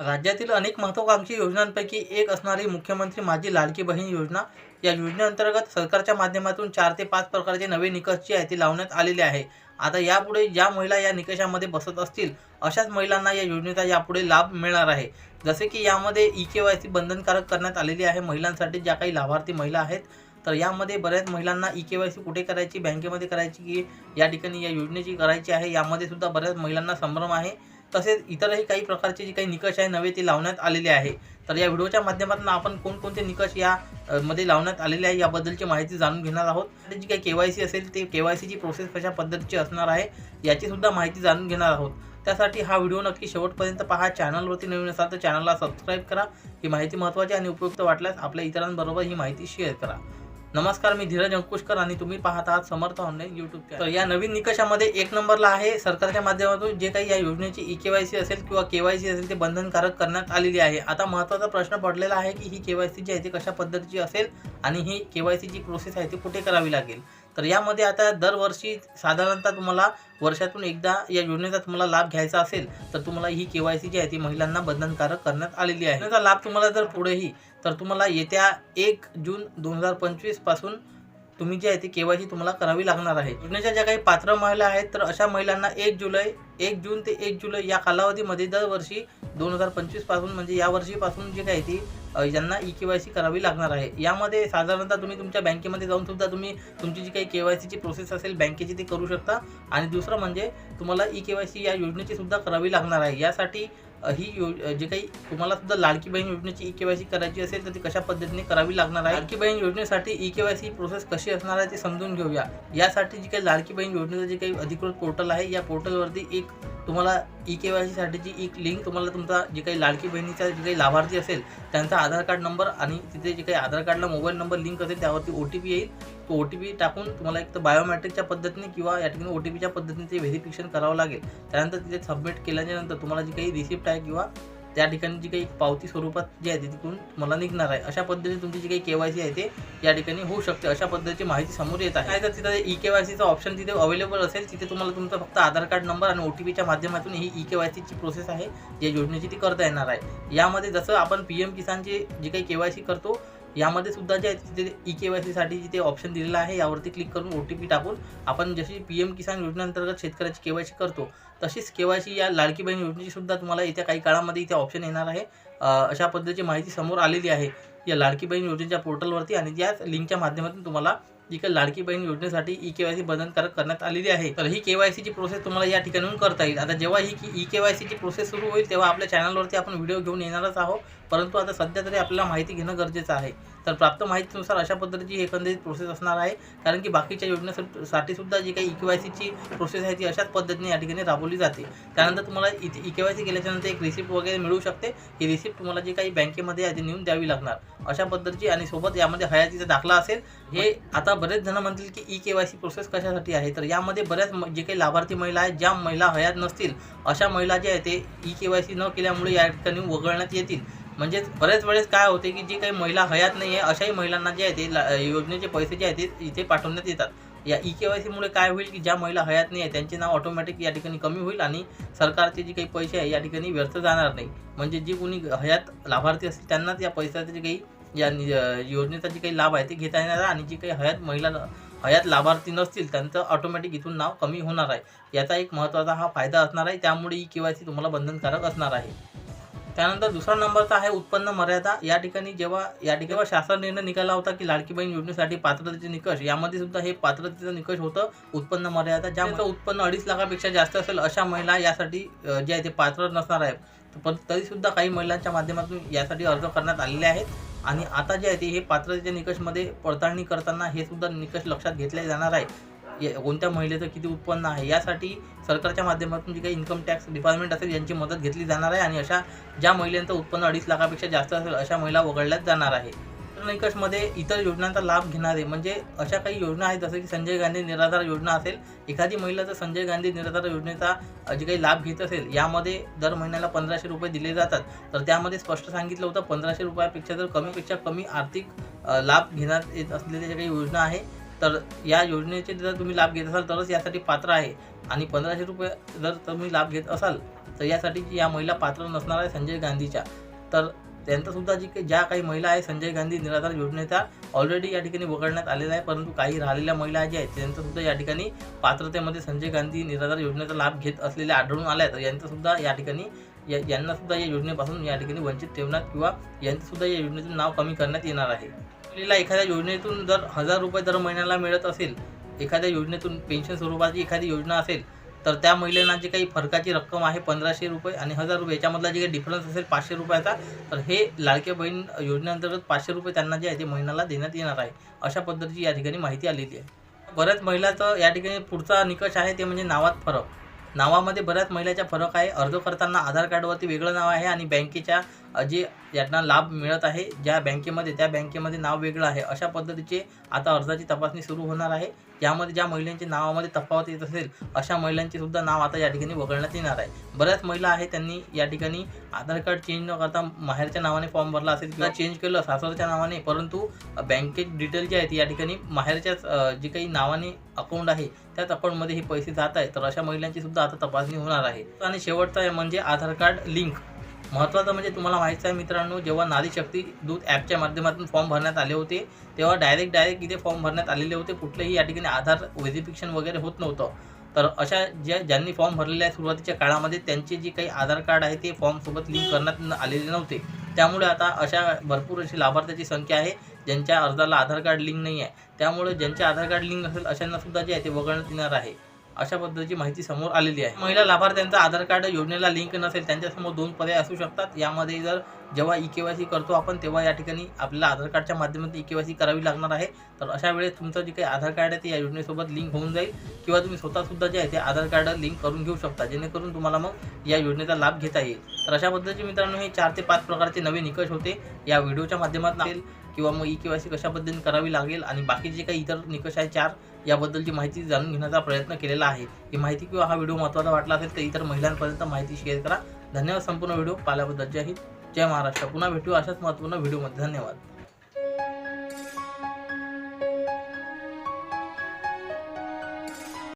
राज्यातील अनेक महत्त्वाकांक्षी योजनांपैकी एक असणारी मुख्यमंत्री माझी लाडकी बहीण योजना. या योजनेअंतर्गत सरकारच्या माध्यमातून चार ते पाच प्रकारचे नवे निकष जे आहे ते लावण्यात आलेले आहे. आता यापुढे ज्या महिला या निकषामध्ये बसत असतील अशाच महिलांना या योजनेचा यापुढे लाभ मिळणार आहे. जसे की यामध्ये ई के वाय सी बंधनकारक करण्यात आलेली आहे महिलांसाठी ज्या काही लाभार्थी महिला आहेत तर यामध्ये बऱ्याच महिलांना ई के वाय सी कुठे करायची बँकेमध्ये करायची की या ठिकाणी या योजनेची करायची आहे यामध्ये सुद्धा बऱ्याच महिलांना संभ्रम आहे. तसेच इतरही काही प्रकारचे जे काही निकष आहे नवे ते लावण्यात आलेले आहे. तर या व्हिडिओच्या माध्यमातून आपण कोणकोणते निकष या मध्ये लावण्यात आलेले आहे याबद्दलची माहिती जाणून घेणार आहोत. आणि जी काही के वाय सी असेल ते के वाय सीची प्रोसेस कशा पद्धतीची असणार आहे याची सुद्धा माहिती जाणून घेणार आहोत. त्यासाठी हा व्हिडिओ नक्की शेवटपर्यंत पहा. चॅनलवरती नवीन असाल तर चॅनलला सबस्क्राईब करा. ही माहिती महत्त्वाची आणि उपयुक्त वाटल्यास आपल्या इतरांबरोबर ही माहिती शेअर करा. नमस्कार मी धीरज अंकुशकर आणि तुम्ही पाहत आहात समर्थ ऑनलाईन युट्यूब चॅनल तर या नवीन निकषामध्ये एक नंबरला आहे सरकारच्या माध्यमातून जे काही या योजनेची ई के वाय सी असेल किंवा के वाय सी असेल ते बंधनकारक करण्यात आलेली आहे. आता महत्त्वाचा प्रश्न पडलेला आहे की ही के वाय सी जी आहे ती कशा पद्धतीची असेल आणि ही के वाय प्रोसेस आहे ती कुठे करावी लागेल? तर यामध्ये आता दरवर्षी साधारणतः तुम्हाला वर्षातून एकदा या योजनेचा तुम्हाला लाभ घ्यायचा असेल तर तुम्हाला ही केवायसी सी जी आहे ती महिलांना बंधनकारक करण्यात आलेली आहे. याचा लाभ तुम्हाला जर पुढेही तर तुम्हाला येत्या एक जून दोन हजार पंचवीसपासून तुम्ही जे आहे ती के वाय सी तुम्हाला करावी लागणार आहे. योजनेच्या ज्या काही पात्र महिला आहेत तर अशा महिलांना एक जुलै एक जून ते एक जुलै या कालावधीमध्ये दरवर्षी दोन हजार पंचवीसपासून म्हणजे या वर्षीपासून जे काही ती यांना ई के वाय सी करावी लागणार आहे. यामध्ये साधारणतः तुम्ही तुमच्या बँकेमध्ये जाऊन सुद्धा तुम्ही तुमची जी काही के वाय सीची प्रोसेस असेल बँकेची ती करू शकता. आणि दुसरं म्हणजे तुम्हाला ई के वाय सी या योजनेची सुद्धा करावी लागणार आहे. यासाठी ही यो जे काही तुम्हाला सुद्धा लाडकी बहीण योजनेची ई के वाय सी करायची असेल तर ती कशा पद्धतीने करावी लागणार आहे? लाडकी बहीण योजनेसाठी E K Y C process कशी असणार आहे ते समजून घेऊया. यासाठी जी काही लाडकी बहीण योजनेचं जे काही अधिकृत पोर्टल आहे या पोर्टलवरती एक तुम्हाला ई के वाय सीसाठीची एक लिंक तुम्हाला तुमचा जे काही लाडकी बहिणीचा जे काही लाभार्थी असेल त्यांचा आधार कार्ड नंबर आणि तिथे जे काही आधार कार्डला मोबाईल नंबर लिंक असेल त्यावरती ओ टी पी येईल. तो ओ टी पी टाकून तुम्हाला एक तर बायोमॅट्रिकच्या पद्धतीने किंवा या ठिकाणी ओ टी पीच्या पद्धतीने ते व्हेरिफिकेशन करावं लागेल. त्यानंतर तिथे सबमिट केल्याच्यानंतर तुम्हाला जी काही रिसिप्ट आहे किंवा त्या ठिकाणी जी काही पावती स्वरूपात जी आहे ती तिथून तुम्हाला निघणार आहे. अशा पद्धतीने तुमची जी काही के वाय सी आहे ते या ठिकाणी होऊ शकते. अशा पद्धतीची माहिती समोर येत आहे. काय तर तिथे ई के वाय सीचा ऑप्शन तिथे अवेलेबल असेल तिथे तुम्हाला तुमचा फक्त आधार कार्ड नंबर आणि ओ टी पीच्या माध्यमातून ही ई के वाय सीची प्रोसेस आहे या योजनेची ती करता येणार आहे. यामध्ये जसं आपण पी एम किसानचे जे काही के वाय सी करतो यामध्ये सुद्धा जे आहे तिथे ई के वाय सीसाठी जिथे ऑप्शन दिलेला आहे यावरती क्लिक करून ओ टी पी टाकून आपण जशी पी एम किसान योजनेअंतर्गत शेतकऱ्याची के वाय सी करतो तशीच के वाय सी या लाडकी बहीण योजनेची सुद्धा तुम्हाला येत्या काही काळामध्ये इथे ऑप्शन येणार आहे. अशा पद्धतीची माहिती समोर आलेली आहे. या लाडकी बहीण योजनेच्या पोर्टलवरती आणि याच लिंकच्या माध्यमातून तुम्हाला जी काही लाडकी बहीण योजनेसाठी ई के वाय सी बंधनकारक करण्यात आलेली आहे. तर ही के वाय सीची प्रोसेस तुम्हाला या ठिकाणून करता येईल. आता जेव्हा ही ई के वाय सीची प्रोसेस सुरू होईल तेव्हा आपल्या चॅनलवरती आपण व्हिडिओ घेऊन येणारच आहोत. परंतु आता सध्या तरी आपल्याला माहिती घेणं गरजेचं आहे. तर प्राप्त माहितीनुसार अशा पद्धतीची एकंदरीत प्रोसेस असणार आहे. कारण की बाकीच्या योजनेसाठी सुद्धा जी काही ई के वाय सीची प्रोसेस आहे ती अशाच पद्धतीने या ठिकाणी राबवली जाते. त्यानंतर तुम्हाला इथे ई के वाय सी केल्याच्यानंतर एक रिसिप्ट वगैरे मिळू शकते. ही रिसिप्ट तुम्हाला जी काही बँकेमध्ये आहे ती नेऊन द्यावी लागणार. अशा पद्धतीची आणि सोबत यामध्ये हयातीचा दाखला असेल. हे आता बरेच जण म्हणतील की E K Y C process कशासाठी आहे? तर यामध्ये बऱ्याच म- जे काही लाभार्थी महिला आहेत ज्या महिला हयात नसतील अशा महिला ज्या आहेत ते ई के वाय सी न केल्यामुळे या ठिकाणी वगळण्यात येतील. म्हणजेच बरेच वेळेस काय होते की जी काही महिला हयात नाही आहे अशाही महिलांना जे आहे ते योजनेचे पैसे जे आहेत ते इथे पाठवण्यात येतात. या ई के वाय सीमुळे काय होईल की ज्या महिला हयात नाही आहे त्यांचे नाव ऑटोमॅटिक या ठिकाणी कमी होईल आणि सरकारचे जे काही पैसे आहे या ठिकाणी व्यर्थ जाणार नाही. म्हणजे जी कोणी हयात लाभार्थी असतील त्यांनाच या पैशाचे जे काही या नि- योजनेचा जे काही लाभ आहे ते घेता येणार आहे आणि जी काही हयात महिला हयात लाभार्थी नसतील त्यांचं ऑटोमॅटिक इथून नाव कमी होणार आहे. याचा एक महत्त्वाचा हा फायदा असणार आहे. त्यामुळे ई के वाय सी तुम्हाला बंधनकारक असणार आहे. त्यानंतर दुसरा नंबरचा आहे उत्पन्न मर्यादा. या ठिकाणी जेव्हा या ठिकाणी शासन निर्णय निघाला होता की लाडकी बहीण योजनेसाठी पात्रतेचे निकष यामध्ये सुद्धा हे पात्रतेचं निकष होतं उत्पन्न मर्यादा. ज्यामुळे उत्पन्न अडीच लाखापेक्षा जास्त असेल अशा महिला यासाठी जे आहे ते पात्र नसणार आहे पण तरीसुद्धा काही महिलांच्या माध्यमातून यासाठी अर्ज करण्यात आलेले आहेत. आणि आता जे आहे ते हे पात्रतेच्या निकषमध्ये पडताळणी करताना हे सुद्धा निकष लक्षात घेतले जाणार आहे. ये- कोणत्या महिलेचं किती उत्पन्न आहे? यासाठी सरकारच्या माध्यमातून जी काही इन्कम टॅक्स डिपार्टमेंट असेल यांची मदत घेतली जाणार आहे आणि अशा ज्या महिलांचं उत्पन्न अडीच लाखापेक्षा जास्त असेल अशा महिला वगळल्याच जाणार आहे. निकषमध्ये इतर योजनांचा लाभ घेणारे म्हणजे अशा काही योजना आहेत जसं की संजय गांधी निराधार योजना असेल एखादी महिला जर संजय गांधी निराधार योजनेचा जे काही लाभ घेत असेल यामध्ये दर महिन्याला पंधराशे रुपये दिले जातात. तर त्यामध्ये स्पष्ट सांगितलं होतं पंधराशे रुपयापेक्षा जर कमीपेक्षा कमी आर्थिक लाभ घेण्यात येत असलेल्या ज्या काही योजना आहे तर या योजनेचे जर तुम्ही लाभ घेत असाल तरच यासाठी पात्र आहे. आणि पंधराशे रुपये जर तुम्ही लाभ घेत असाल तर यासाठी या महिला पात्र नसणार आहे संजय गांधीच्या. तर त्यांचासुद्धा जी काही ज्या काही महिला आहे संजय गांधी निराधार योजनेचा ऑलरेडी या ठिकाणी वगळण्यात आलेला आहे परंतु काही राहिलेल्या महिला ज्या आहेत त्यांचासुद्धा या ठिकाणी पात्रतेमध्ये संजय गांधी निराधार योजनेचा लाभ घेत असलेल्या आढळून आल्या आहेत. तर यांचासुद्धा या ठिकाणी या यांनासुद्धा या योजनेपासून या ठिकाणी वंचित ठेवण्यात किंवा यांचंसुद्धा या योजनेतून नाव कमी करण्यात येणार आहे. मुलीला एखाद्या योजनेतून जर हजार रुपये दर महिन्याला मिळत असेल एखाद्या योजनेतून पेन्शन स्वरूपाची एखादी योजना असेल तर त्या महिलांना जी काही फरकाची रक्कम आहे पंधराशे रुपये आणि हजार रुपये याच्यामधला जे काही डिफरन्स असेल पाचशे रुपयाचा तर हे लाडके बहीण योजनेअंतर्गत पाचशे रुपये त्यांना जे आहे ते महिन्याला देण्यात येणार आहे. अशा पद्धतीची या ठिकाणी माहिती आलेली आहे. बऱ्याच महिलाचं या ठिकाणी पुढचा निकष आहे ते म्हणजे नावात फरक. नावामध्ये बऱ्याच महिलाचा फरक आहे. अर्ज करताना आधार कार्डवरती वेगळं नाव आहे आणि बँकेच्या जे यांना लाभ मिळत आहे ज्या बँकेमध्ये त्या बँकेमध्ये नाव वेगळं आहे अशा पद्धतीचे आता अर्जाची तपासणी सुरू होणार आहे. यामध्ये ज्या महिलांचे नावामध्ये तफावत येत असेल अशा महिलांचे सुद्धा नाव आता या ठिकाणी वगळण्यात येणार आहे. बऱ्याच महिला आहेत त्यांनी या ठिकाणी आधार कार्ड चेंज न करता माहेरच्या नावाने फॉर्म भरला असेल किंवा चेंज केलं सासरच्या नावाने परंतु बँकेत डिटेल जे आहेत या ठिकाणी माहेरच्याच जे काही नावाने अकाउंट आहे त्याच अकाउंटमध्ये हे पैसे जात आहेत. तर अशा महिलांची सुद्धा आता तपासणी होणार आहे. आणि शेवटचा म्हणजे आधार कार्ड लिंक. महत्त्वाचं म्हणजे तुम्हाला माहिती आहे मित्रांनो जेव्हा नारी शक्ती दूत ॲपच्या माध्यमातून फॉर्म भरण्यात आले होते तेव्हा डायरेक्ट डायरेक्ट इथे फॉर्म भरण्यात आलेले होते. कुठलेही या ठिकाणी आधार व्हेरिफिकेशन वगैरे होत नव्हतं. तर अशा ज्या ज्यांनी फॉर्म भरलेले आहे सुरुवातीच्या काळामध्ये त्यांचे जे काही आधार कार्ड आहे ते फॉर्मसोबत लिंक करण्यात आलेले नव्हते. त्यामुळे आता अशा भरपूर अशी लाभार्थ्याची संख्या आहे ज्यांच्या अर्जाला आधार कार्ड लिंक नाही आहे. त्यामुळे ज्यांचे आधार कार्ड लिंक असेल अशांना सुद्धा जे आहे ते वगळण्यात येणार आहे. अशा पद्धतीची माहिती समोर आलेली आहे. महिला लाभार्थ्यांचा आधार कार्ड योजनेला लिंक नसेल त्यांच्यासमोर दोन पर्याय असू शकतात. यामध्ये जर जेव्हा ई के वाय सी करतो आपण तेव्हा या ठिकाणी आपल्याला आधार कार्डच्या माध्यमातून ई के वाय सी करावी लागणार आहे. तर अशा वेळेस तुमचं जे काही आधार कार्ड आहे ते या योजनेसोबत लिंक होऊन जाईल. किंवा तुम्ही स्वतःसुद्धा जे आहे ते आधार कार्ड लिंक करून घेऊ शकता. जेणेकरून तुम्हाला मग या योजनेचा लाभ घेता येईल. तर अशा पद्धतीचे मित्रांनो हे चार ते पाच प्रकारचे नवे निकष होते. या व्हिडिओच्या माध्यमातून असेल किंवा मग ई के वाय सी कशा पद्धतीने करावी लागेल. आणि बाकी जे काही इतर निकष आहे चार याबद्दलची माहिती जाणून घेण्याचा प्रयत्न केलेला आहे. ही माहिती किंवा हा व्हिडिओ महत्त्वाचा वाटला असेल तर इतर महिलांपर्यंत माहिती शेअर करा. धन्यवाद संपूर्ण व्हिडिओ पाहिल्याबद्दल. जय हिंद. जय महाराष्ट्र. पुन्हा भेटू अशाच महत्त्वपूर्ण व्हिडिओमध्ये. धन्यवाद.